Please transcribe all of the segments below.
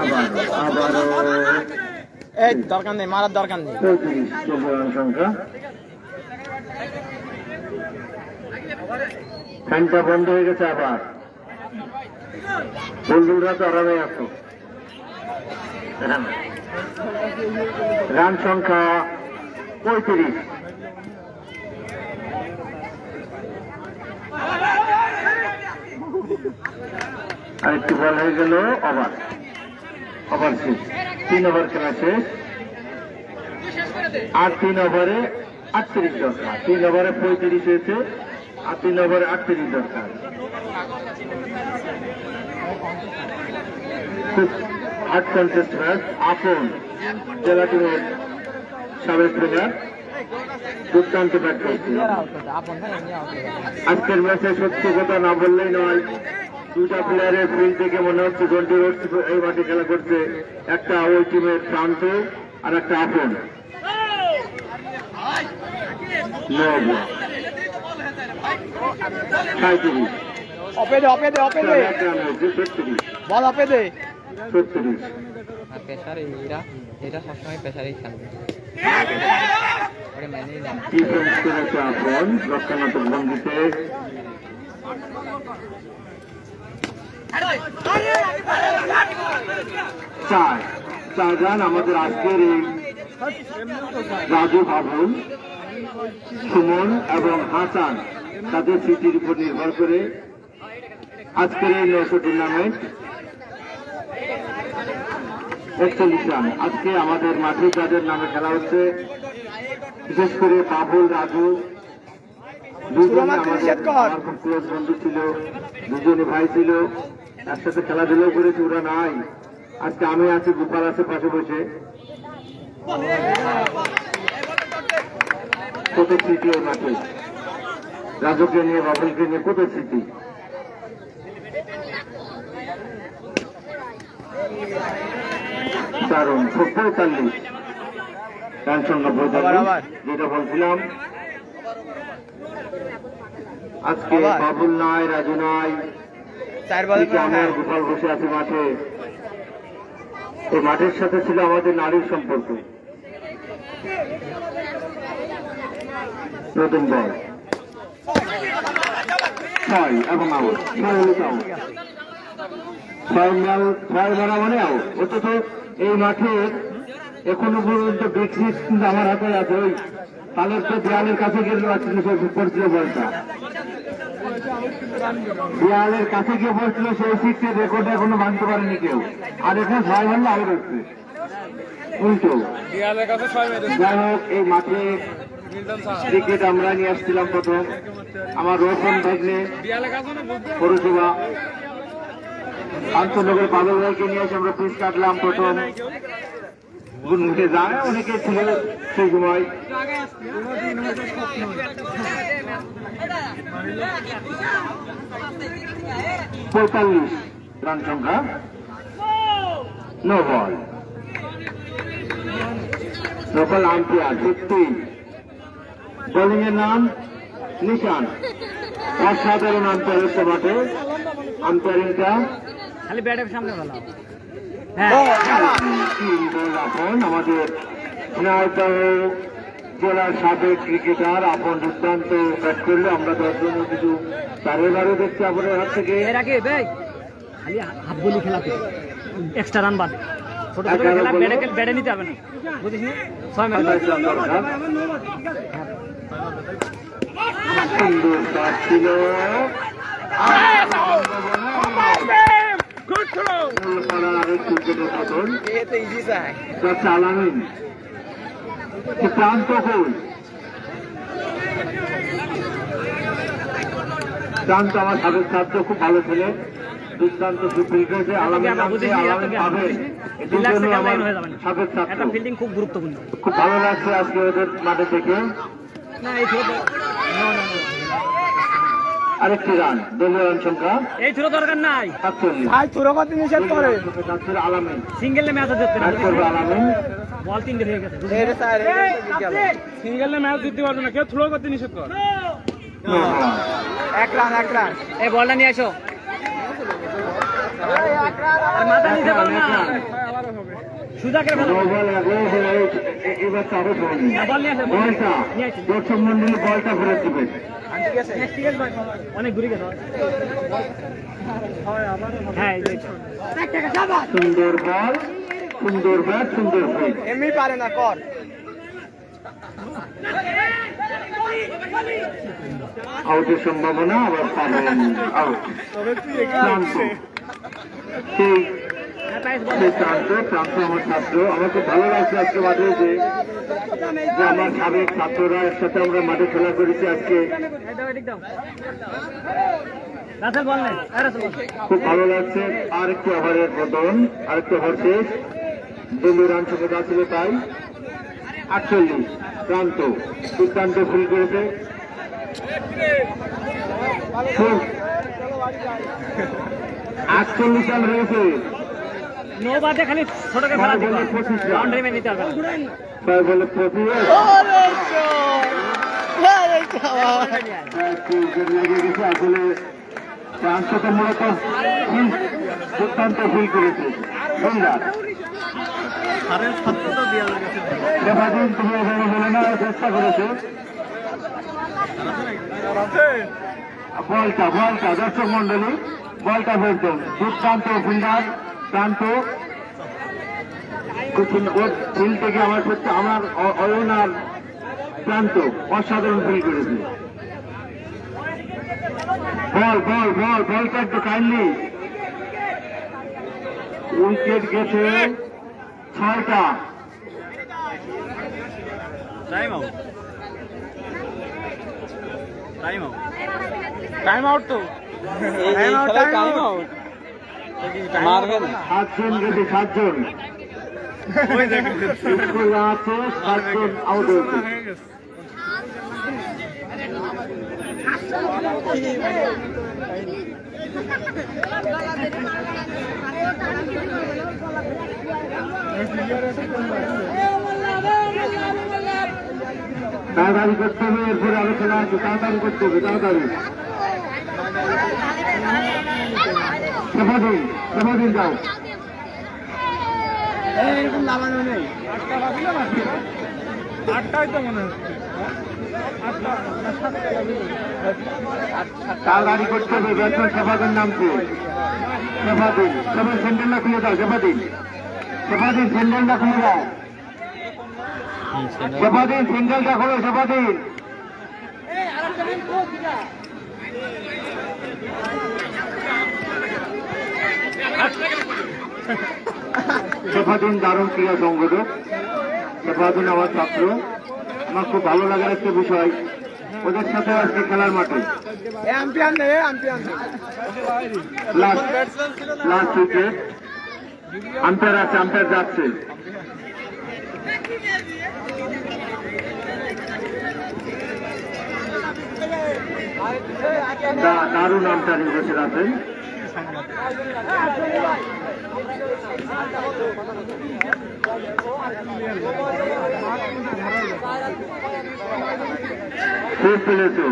আবার আবারও। এই দরকার নেই মারার দরকার নেই। পঁয়ত্রিশ সংখ্যা ফ্যানটা বন্ধ হয়ে গেছে আবার। বন্ধুরা তো আরামে আছো। রান সংখ্যা পঁয়ত্রিশ। আরেকটি বল হয়ে গেল, ওভার। ওভার শেষ। তিন ওভার খেলা শেষ। আর তিন ওভারে আটত্রিশ দরকার। তিন ওভারে পঁয়ত্রিশ হয়েছে, আর তিন ওভারে আটত্রিশ দরকার। Hard contest match. আপন, জেলা টিমের সাবেক প্লেয়ার দুর্দান্ত ব্যাট করছে। আজকের ম্যাচে সত্যি কথা না বললেই নয় দুটা প্লেয়ারের ফিল্ড থেকে মনে হচ্ছে গন্ডি রোড এই মাঠে খেলা করছে। একটা ওই টিমের প্রান্ত আর একটা আপন। নব সাঁত্রিশ অপে অপে দে অপে দে এক রান হয়েছে ছত্রিশ। বল অপে দে ছত্রিশ। আর প্রেসার এরা এটা সবসময় খেলবে। আপন রক্ষণাত্মক ভঙ্গিতে। চার চার রান আমাদের আজকের এই রাজু বাবুল সুমন এবং হাসান তাদের স্মৃতির উপর নির্ভর করে আজকের এই নৌকো টুর্নামেন্ট একচল্লিশ রান। আজকে আমাদের মাঠে যাদের নামে খেলা হচ্ছে বিশেষ করে বাবুল রাজু দুজনে আমাদের খুব ক্লোজ বন্ধু ছিল দুজনে ভাই ছিল। একসাথে খেলাধুলাও করেছি ওরা নাই। আজকে আমি আছি গোপাল আছে পাশে বসে। কত স্মৃতি ওই মাঠে রাজুকে নিয়ে বাবুলকে নিয়ে কত স্মৃতি? দারুণ পঁয়তাল্লিশ। টেনশন নব্বই আবার, আবার। যেটা বলছিলাম। আজকে বাবুল নাই রাজু নাই। চার আর গোপাল বসে আছি মাঠে এই মাঠের সাথে ছিল আমাদের নারীর সম্পর্ক। নতুন বল ছয় এবং আউট। ছয় হলে তো ছয় মাল ছয় মারা মানে আউট। অথচ এই মাঠে এখনও পর্যন্ত ব্রেকসিট কিন্তু আমার হাতে আছে। ওই তালের তো দেয়ালের কাছে গেলে পড়ছিল বলটা। দেয়ালের কাছে গিয়ে পড়ছিল সেই সিটের রেকর্ড এখনও ভাঙতে পারেনি কেউ। আর এখানে ছয় মারলে আউট হচ্ছে উল্টো। যাই হোক এই মাঠে ক্রিকেট আমরা নিয়ে আসছিলাম প্রথম। আমার রোশন ভাগ্নে পৌরসভা। আন্তনগর পাদক ভাইকে নিয়ে এসে আমরা পিস কাটলাম প্রথম। গুনগুটে যায় অনেকে ছিল সেই সময় পঁয়তাল্লিশ রান সংখ্যা নো বল নকল আম্পায়ার সত্যি বোলিং এর নাম নিশান। অসাধারণ আম্পায়ার হচ্ছে মাঠে আম্পায়ারিংটা খালি ব্যাটের সামনে ভালো তিন আপন আমাদের ঝিনাইদহ জেলার সাবেক ক্রিকেটার আপন দুর্দান্ত ব্যাট করলে আমরা দশজন কিছু বারে বারে দেখছি আপনার হাত থেকে। এর আগে ভাই খালি হাফ বলি খেলাতে। এক্সট্রা রান বাদে। ছোট ছোট খেলা? বেড়ে বেড়ে নিতে হবে না। বুঝিস নি ছয় আঠাশ সুন্দর ছিল। প্রান্ত আমার সাবেক ছাত্র খুব ভালো ছেলে দুর্দান্ত সুপ্রিল করেছে আলামিন নামছে আলামিন পাবে। এটার আমার সাবেক ছাত্র। ফিল্ডিং খুব গুরুত্বপূর্ণ। খুব ভালো লাগছে আজকে ওদের মাঠে থেকে। না এই থ্রো আরেকটি রান দলীয় রান সংখ্যা এই থ্রো দরকার নাই। ভাই তোর কথা নিষেধ করে? আলামিন। সিঙ্গেল ম্যাচ জিততে আলামিন। বল হয়ে গেছে সিঙ্গেল ম্যাচ জিততে পারবে না কেউ থ্রো করতে নিষেধ কর। এক রান এক রান। এই বলটা নিয়ে আসো। আর মাথা নিতে পারবে না। এবার তো আরও বলটা ফেরত দেবে। অনেক ঘুরে গেছে হ্যাঁ যে। সুন্দর বল সুন্দর ব্যাট সুন্দর ফিল্ড এমনি পারে না কর। আউটের সম্ভাবনা আবার পাবেন আউট সেই ক্লান্ত ক্লান্ত আমার ছাত্র। আমার খুব ভালো লাগছে আজকে মাঠে এসে যে আমার সাবেক ছাত্ররা একসাথে আমরা মাঠে খেলা করেছি আজকে। খুব ভালো লাগছে। আর একটু ওভারের বদন আর একটু ওভার শেষ। দিল্লি রান সংখ্যা ছিল তাই। আটচল্লিশ ক্লান্ত দুর্দান্ত ফিল করেছে। আটচল্লিশ রান রয়েছে। নো বাদে খালি ছোটকে ফেলা দিবা। বাউন্ডারি মেনে নিতে হবে না। তাই বলে প্রতি লেগে আসলে প্রান্তটা মূলত দুর্দান্ত ফিল করেছে? বুঝলাম তুমি এখানে বলে না চেষ্টা করেছে। বলটা বলটা দর্শক মন্ডলী বলটা ফেলতেন দুর্দান্ত ফিল্ডার প্রান্ত। ওর ফিল্ড থেকে আমার সত্যি আমার অ- অয়ন আর প্রান্ত অসাধারণ ফিল করেছে। বল বল বল বলটা একটু কাইন্ডলি উইকেট গেছে ছয়টা। টাইম আউট তো। টাইম আউট টাইম আউট মারবে না। সাতজন গেছে সাতজন। আছে সাতজন আউট হয়েছে। তাড়াতাড়ি করতে হবে এরপরে আলোচনা আছে। তাড়াতাড়ি করতে হবে তাড়াতাড়ি। সেবাদিন সেবাদিন যাও। এরকম লাগানো নেই। আটটা বাজিল না আটটাই তো মনে হচ্ছে। তাড়াতাড়ি করতে হবে ব্যাটসম্যান সেবাদিন নামছে সেবাদিন সেবাদিন সেন্ডেলটা খুলে দাও সেবাদিন সেন্ডেলটা খুলে দাও। খোলো সেবাদিন দারুণ ক্রীড়া সংগঠক সেবাদিন আমার ছাত্র। আমার খুব ভালো লাগার একটা বিষয় ওদের সাথে আজকে খেলার মাঠে। লাস্ট উইকেট আম্পায়ার আছে আম্পায়ার যাচ্ছে। দারুণ আম্পায়ারিং বসে আছেন খুব খেলেছো।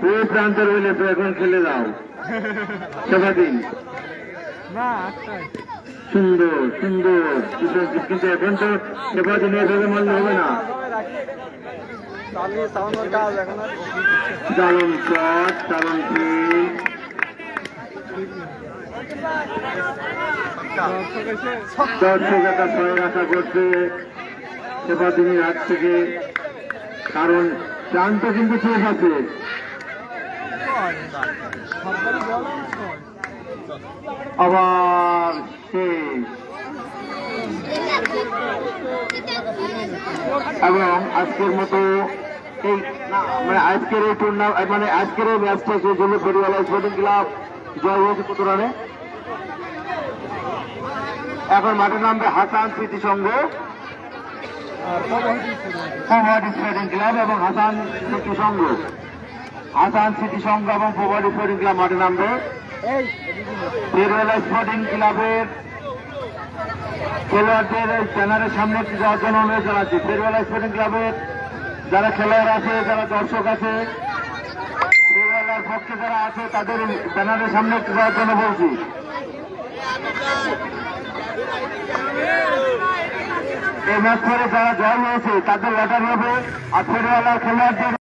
খুব প্রান্তর হইলেছো এখন খেলে দাও সেবাদিন না সুন্দর সুন্দর। কিন্তু এখন তো সেবাদিন এভাবে মারলে হবে না। দারুণ শট দারুণ দর্শক একটা থেকে কারণ প্রান্ত কিন্তু শেষ আছে আবার এবং আজকের মতো এই মানে আজকের এই টুর্নামেন্ট মানে আজকের এই ম্যাচটা শেষ হলো ফেরিওয়ালা স্পোর্টিং ক্লাব জয় হয়েছে কত রানে এখন নামবে হাসান স্মৃতি সংঘ। ক্লাব এবং হাসান স্মৃতি সংঘ। হাসান স্মৃতি সংঘ এবং স্পোর্টিং ক্লাব মাঠে নামবে। ফেরিওয়ালা স্পোর্টিং ক্লাবের খেলোয়াড়দের ব্যানারের সামনে একটু যাওয়ার জন্য অনুরোধ জানাচ্ছি। ফেরিওয়ালা স্পোর্টিং ক্লাবের যারা খেলোয়াড় আছে, যারা দর্শক আছে পক্ষে যারা আছে, তাদের ব্যানারের সামনে একটু যাওয়ার জন্য বলছি এই ম্যাচ করে যারা জয় হয়েছে তাদের লটার হবে আর ফেরিওয়ালা খেলোয়াড়দের